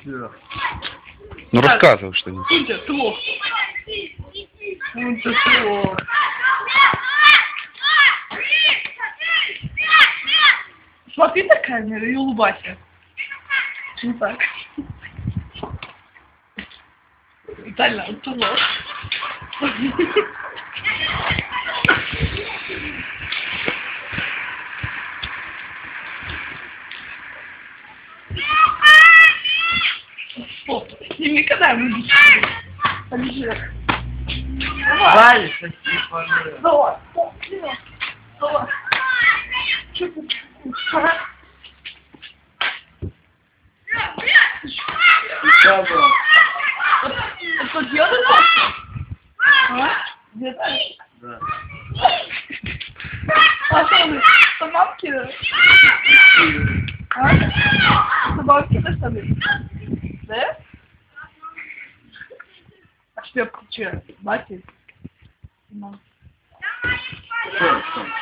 Все. Ну рассказывай что-нибудь. Кузя, трох. Кузя, трох. Смотри на камеру и улыбайся. Не так. Виталя, трох. Стоп, сними когда мы Побежи. Давай. Дальше, типа, ну. Давай. О, вперед. Давай. Чё ты? Ага. Давай. Это делает А? Где ты? Да. А что вы? Собаки? А? Собаки на штаны? Да? А шляпку че? Бати? Ну. Что, что?